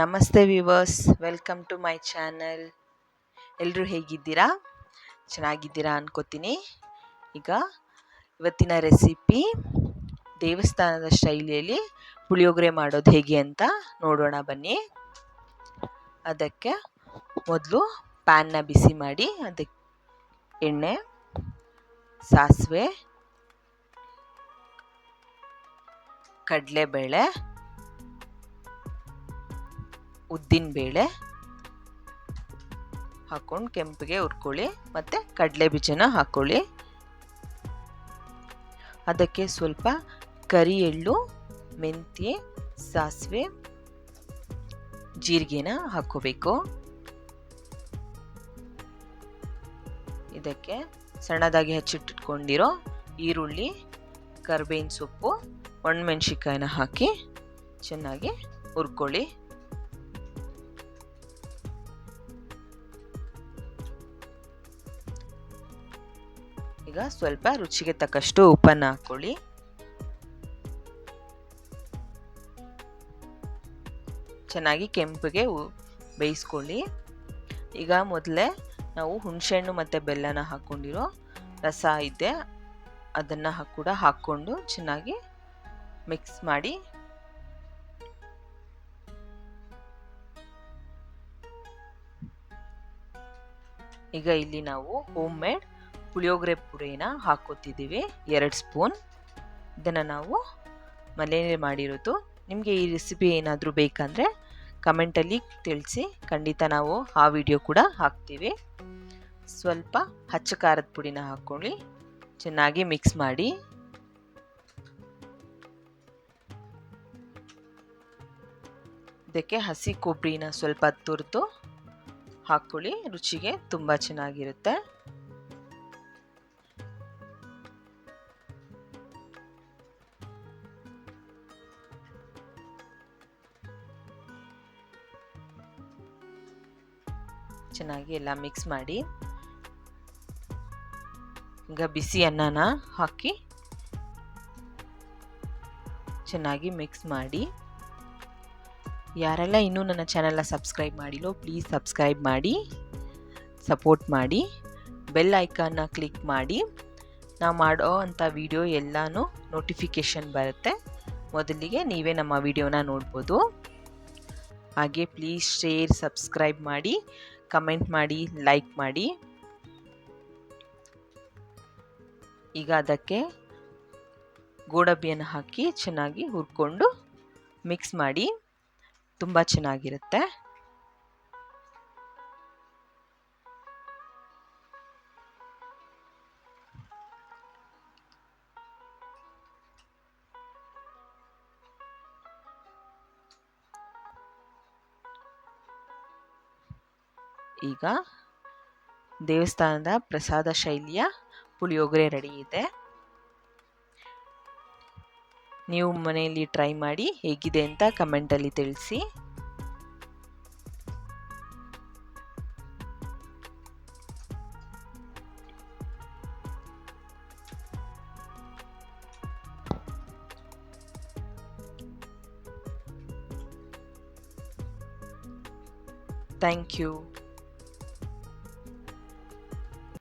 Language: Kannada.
ನಮಸ್ತೆ viewers welcome to my channel ಎಲ್ಲರೂ ಹೇಗಿದ್ದೀರಾ? ಚೆನ್ನಾಗಿದ್ದೀರಾ ಅನ್ಕೋತೀನಿ. ಈಗ ಇವತ್ತಿನ ರೆಸಿಪಿ ದೇವಸ್ಥಾನದ ಶೈಲಿಯಲ್ಲಿ ಪುಳಿಯೋಗರೆ ಮಾಡೋದು ಹೇಗೆ ಅಂತ ನೋಡೋಣ ಬನ್ನಿ. ಅದಕ್ಕೆ ಮೊದಲು ಪ್ಯಾನ್ನ ಬಿಸಿ ಮಾಡಿ ಅದಕ್ಕೆ ಎಣ್ಣೆ, ಸಾಸಿವೆ, ಕಡಲೆಬೇಳೆ ಉದ್ದಿನಬೇಳೆ ಹಾಕೊಂಡು ಕೆಂಪಿಗೆ ಹುರ್ಕೊಳ್ಳಿ ಮತ್ತು ಕಡಲೆ ಬೀಜನ ಹಾಕ್ಕೊಳ್ಳಿ ಅದಕ್ಕೆ ಸ್ವಲ್ಪ ಕರಿ ಎಳ್ಳು ಮೆಂತ್ಯ ಸಾಸಿವೆ, ಜೀರಿಗೆನ ಹಾಕ್ಕೋಬೇಕು. ಇದಕ್ಕೆ ಸಣ್ಣದಾಗಿ ಹಚ್ಚಿಟ್ಕೊಂಡಿರೋ ಈರುಳ್ಳಿ, ಕರ್ಬೇವಿನ ಸೊಪ್ಪು ಒಣಮೆಣ್ಸಿಕಾಯಿನ ಹಾಕಿ ಚೆನ್ನಾಗಿ ಹುರ್ಕೊಳ್ಳಿ. ಈಗ ಸ್ವಲ್ಪ ರುಚಿಗೆ ತಕ್ಕಷ್ಟು ಉಪ್ಪನ್ನು ಹಾಕ್ಕೊಳ್ಳಿ. ಚೆನ್ನಾಗಿ ಕೆಂಪಿಗೆ ಬೇಯಿಸ್ಕೊಳ್ಳಿ. ಈಗ ಮೊದಲೇ ನಾವು ಹುಣಸೆಹಣ್ಣು ಮತ್ತು ಬೆಲ್ಲನ ಹಾಕ್ಕೊಂಡಿರೋ ರಸ ಇದೆ, ಅದನ್ನು ಕೂಡ ಹಾಕ್ಕೊಂಡು ಚೆನ್ನಾಗಿ ಮಿಕ್ಸ್ ಮಾಡಿ. ಈಗ ಇಲ್ಲಿ ನಾವು ಹೋಮ್ ಮೇಡ್ ಪುಳಿಯೋಗರೆ ಪುಡಿನ ಹಾಕೋತಿದ್ದೀವಿ ಎರಡು ಸ್ಪೂನ್. ಇದನ್ನು ನಾವು ಮಲೇನೇ ಮಾಡಿರೋದು. ನಿಮಗೆ ಈ ರೆಸಿಪಿ ಏನಾದರೂ ಬೇಕಂದರೆ ಕಮೆಂಟಲ್ಲಿ ತಿಳಿಸಿ. ಖಂಡಿತ ನಾವು ಆ ವಿಡಿಯೋ ಕೂಡ ಹಾಕ್ತೀವಿ. ಸ್ವಲ್ಪ ಹಚ್ಚ ಖಾರದ ಪುಡಿನ ಹಾಕ್ಕೊಳ್ಳಿ. ಚೆನ್ನಾಗಿ ಮಿಕ್ಸ್ ಮಾಡಿ. ಇದಕ್ಕೆ ಹಸಿ ಕೊಬ್ಬರಿನ ಸ್ವಲ್ಪ ತುರಿದು ಹಾಕ್ಕೊಳ್ಳಿ. ರುಚಿಗೆ ತುಂಬ ಚೆನ್ನಾಗಿರುತ್ತೆ. ಚೆನ್ನಾಗಿ ಎಲ್ಲ ಮಿಕ್ಸ್ ಮಾಡಿ ಈಗ ಬಿಸಿ ಅನ್ನನ ಹಾಕಿ ಚೆನ್ನಾಗಿ ಮಿಕ್ಸ್ ಮಾಡಿ. ಯಾರೆಲ್ಲ ಇನ್ನೂ ನನ್ನ ಚಾನೆಲ್ನ ಸಬ್ಸ್ಕ್ರೈಬ್ ಮಾಡಿಲ್ಲೋ ಪ್ಲೀಸ್ ಸಬ್ಸ್ಕ್ರೈಬ್ ಮಾಡಿ ಸಪೋರ್ಟ್ ಮಾಡಿ ಬೆಲ್ ಐಕಾನ್ನ ಕ್ಲಿಕ್ ಮಾಡಿ. ನಾವು ಮಾಡೋ ಅಂಥ ವಿಡಿಯೋ ಎಲ್ಲನೂ ನೋಟಿಫಿಕೇಷನ್ ಬರುತ್ತೆ. ಮೊದಲಿಗೆ ನೀವೇ ನಮ್ಮ ವಿಡಿಯೋನ ನೋಡ್ಬೋದು. ಹಾಗೆ ಪ್ಲೀಸ್ ಶೇರ್ ಸಬ್ಸ್ಕ್ರೈಬ್ ಮಾಡಿ. ಕಮೆಂಟ್ ಮಾಡಿ ಲೈಕ್ ಮಾಡಿ. ಈಗ ಅದಕ್ಕೆ ಗೋಡಂಬಿಯನ್ನು ಹಾಕಿ ಚೆನ್ನಾಗಿ ಹುರ್ಕೊಂಡು ಮಿಕ್ಸ್ ಮಾಡಿ ತುಂಬ ಚೆನ್ನಾಗಿರುತ್ತೆ. ಈಗ ದೇವಸ್ಥಾನದ ಪ್ರಸಾದ ಶೈಲಿಯ ಪುಳಿಯೋಗರೆ ರೆಡಿ ಇದೆ. ನೀವು ಮನೆಯಲ್ಲಿ ಟ್ರೈ ಮಾಡಿ ಹೇಗಿದೆ ಅಂತ ಕಮೆಂಟಲ್ಲಿ ತಿಳಿಸಿ. Thank you